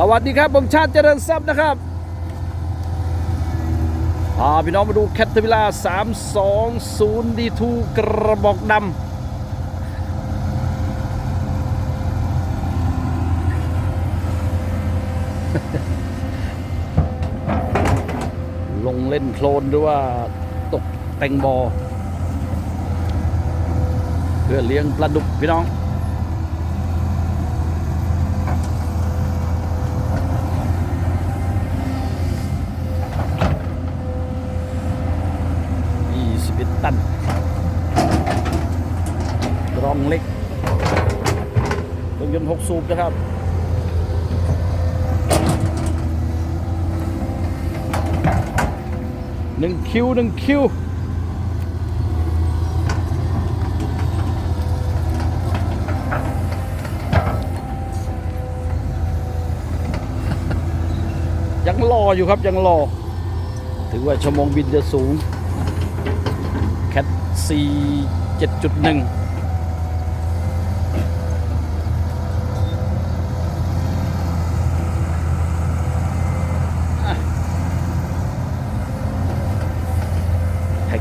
สวัสดีครับผมชาติเจริญทรัพย์นะครับพาพี่น้องมาดูแคทเทอร์วิลา320 D2 กระบอกดำ ลงเล่นโคลนหรือว่าตกแตงบอ เพื่อเลี้ยงปลาดุกพี่น้อง สูบนะครับหนึ่งคิวหนึ่งคิวยังรออยู่ครับยังรอ ถือว่าชั่วโมงบินจะสูง แคท4 7.1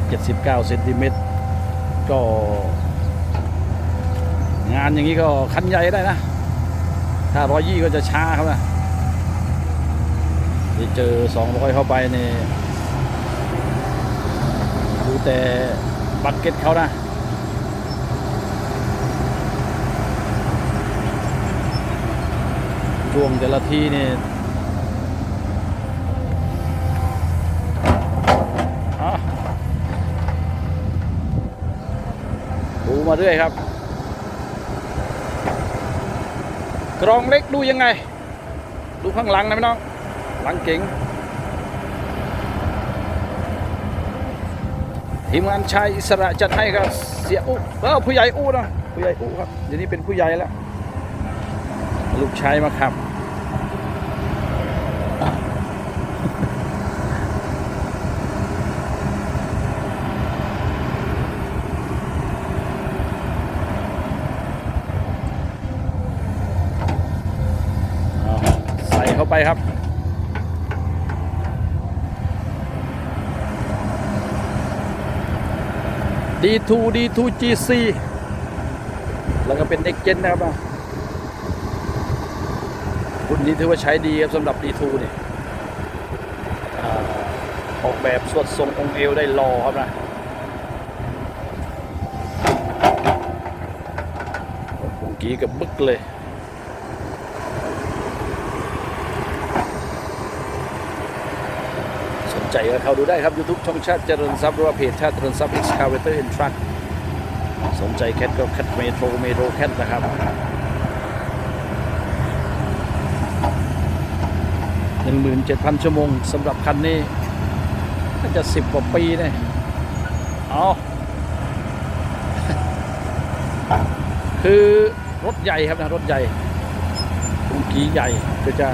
79เซนติเมตรก็ งานอย่างนี้ก็คันใหญ่ได้นะ ถ้าร้อยยี่ก็จะช้าครับนะที่เจอ 200 เข้าไปเนี่ดูแต่บักเก็ตเขานะช่วงแต่ละทีนี่อะดู มาเรื่อยครับ กรองเล็กดูยังไง ดูข้างหลังนะพี่น้อง หลังเก๋งทีมงานชายอิสระจัดให้ครับเสียอู้เออผู้ใหญ่อู้นะผู้ใหญ่อู้ครับเดี๋ยวนี้เป็นผู้ใหญ่แล้ว ลูกชายมาครับ เอาใส่เข้าไป ครับ D2 D2 GC แล้วก็เป็น Next Gen นะครับรุ่นนี้ถือว่าใช้ดีครับสำหรับ D2 เนี่ยออกแบบสวดทรงองค์เอวได้รอครับนะเมื่อกี้กับบึกเลย สน ใจก็เขาดูได้ครับ YouTube ช่องชาติเจริญทรัพย์หรือว่าเพจชาติเจริญทรัพย์ Excavator and Truck สนใจแคทก็แคทเมโทรเมโทรแคทนะครับ17,000ชั่วโมงสำหรับคันนี้น่าจะ10กว่าปีเนี่ยเอาคือรถใหญ่ครับนะ รถใหญ่ตุงกีใหญ่ก็จะ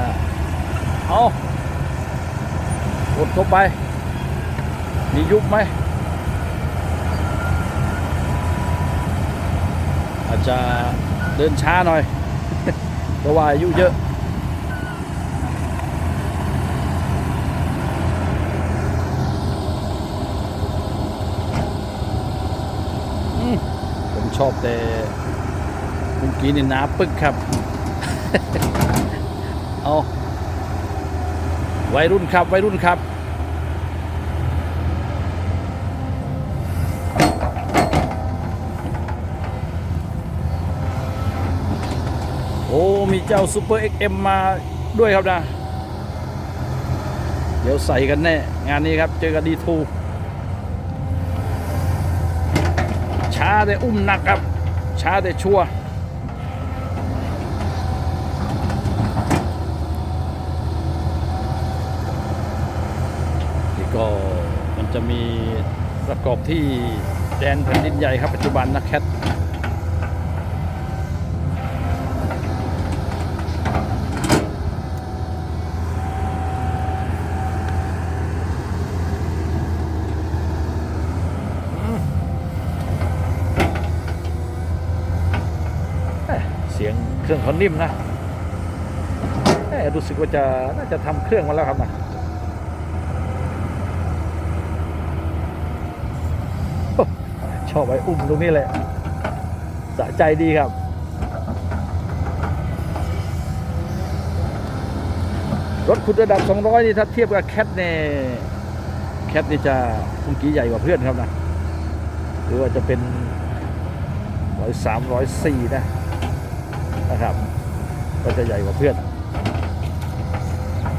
เอาก ดเข้าไป มียุบไหม อาจจะเดินช้าหน่อย เพราะว่าอายุเยอะผมชอบแต่เมื่อกี้นี่หนาปึกครับ เอาวัยรุ่นครับวัยรุ่นครับ อ้ มีเจ้าซูเปอร์ XM มมาด้วยครับนะ เดี๋ยวใส่กันแน่ งานนี้ครับ เจอกันดีทูช้าแต่อุ้มหนักครับ ช้าแต่ชัวร์นี่ก็มันจะมีประกอบที่แดนแผ่นดินใหญ่ครับปัจจุบันนะแคท เสียงเค รื่องเขานิ่มนะเอ้ยรู้สึกว่าจะน่าจะทำเครื่องมาแล้วครับนะชอบไอ้อุ้มตรงนี้แหละสะใจดีครับรถคุณระดับ 200 นี่ถ้าเทียบกับแคทเนี่ยแคทนี่จะคุงกี้ใหญ่กว่าเพื่อนครับนะ หรือว่าจะเป็นร้อยสามร้อยสี่นะ นะครับ ก็จะใหญ่กว่าเพื่อน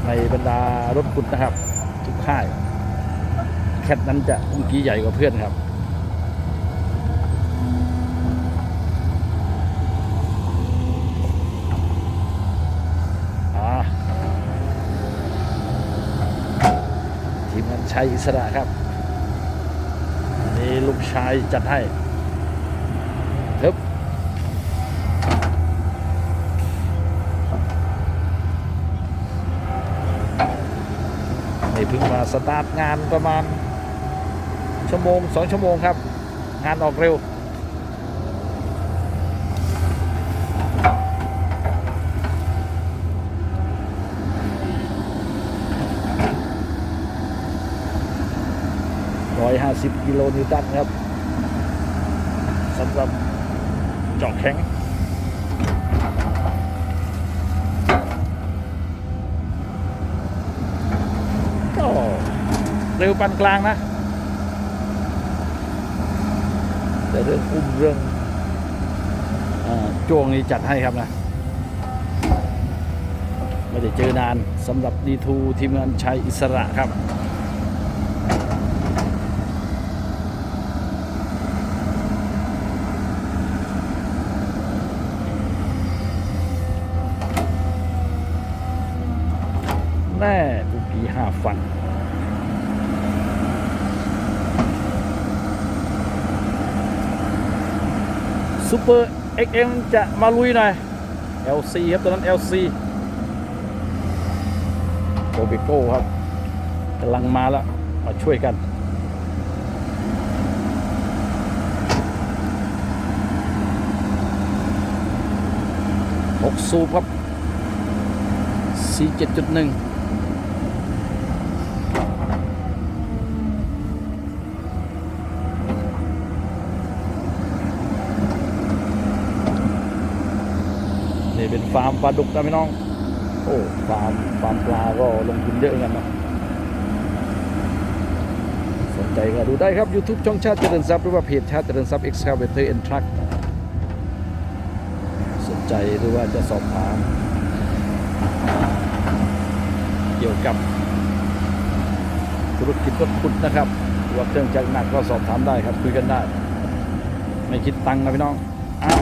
ในบรรดารถคุณนะครับ ทุกค่ายแคทนั้นจะคุงกี้ใหญ่กว่าเพื่อนครับอ่าทีมงานชัยอิสระครับนี่ลูกชายจัดให้ นี่เพิ่งมาสตาร์ทงานประมาณชั่วโมงสองชั่วโมงครับ งานออกเร็ว150กิโลนิวตันครับสำหรับเจาะแข็ง ก็ เร็วปานกลางนะ แต่เรื่องอุ้มเรื่องอาจวงนี่จัดให้ครับนะ ไม่ได้เจอนานสำหรับดีทูทีมงานชัยอิสระครับ แน่ปุกีห้าฟัน ซูเปอร์ XM จะมาลุยหน่อย LC ครับตัวนั้น LC โกบิโก้ครับกำลังมาแล้ว มาช่วยกันหกสูบครับ47.1 เป็นฟาร์มปลาดุกนะพี่น้อง โอ้ฟาร์มฟาร์มปลาก็ลงทุนเยอะเหมือนกันนะสนใจก็ดูได้ครับ YouTube ช่องชาติเจริญทรัพย์หรือว่าเพจชาติเจริญทรัพย์ Excavator and Truck สนใจหรือว่าจะสอบถาม เกี่ยวกับธุรกิจรถขุดนะครับว่าเครื่องจักรหนักก็สอบถามได้ครับคุยกันได้ ไม่คิดตังค์นะพี่น้องอ้าว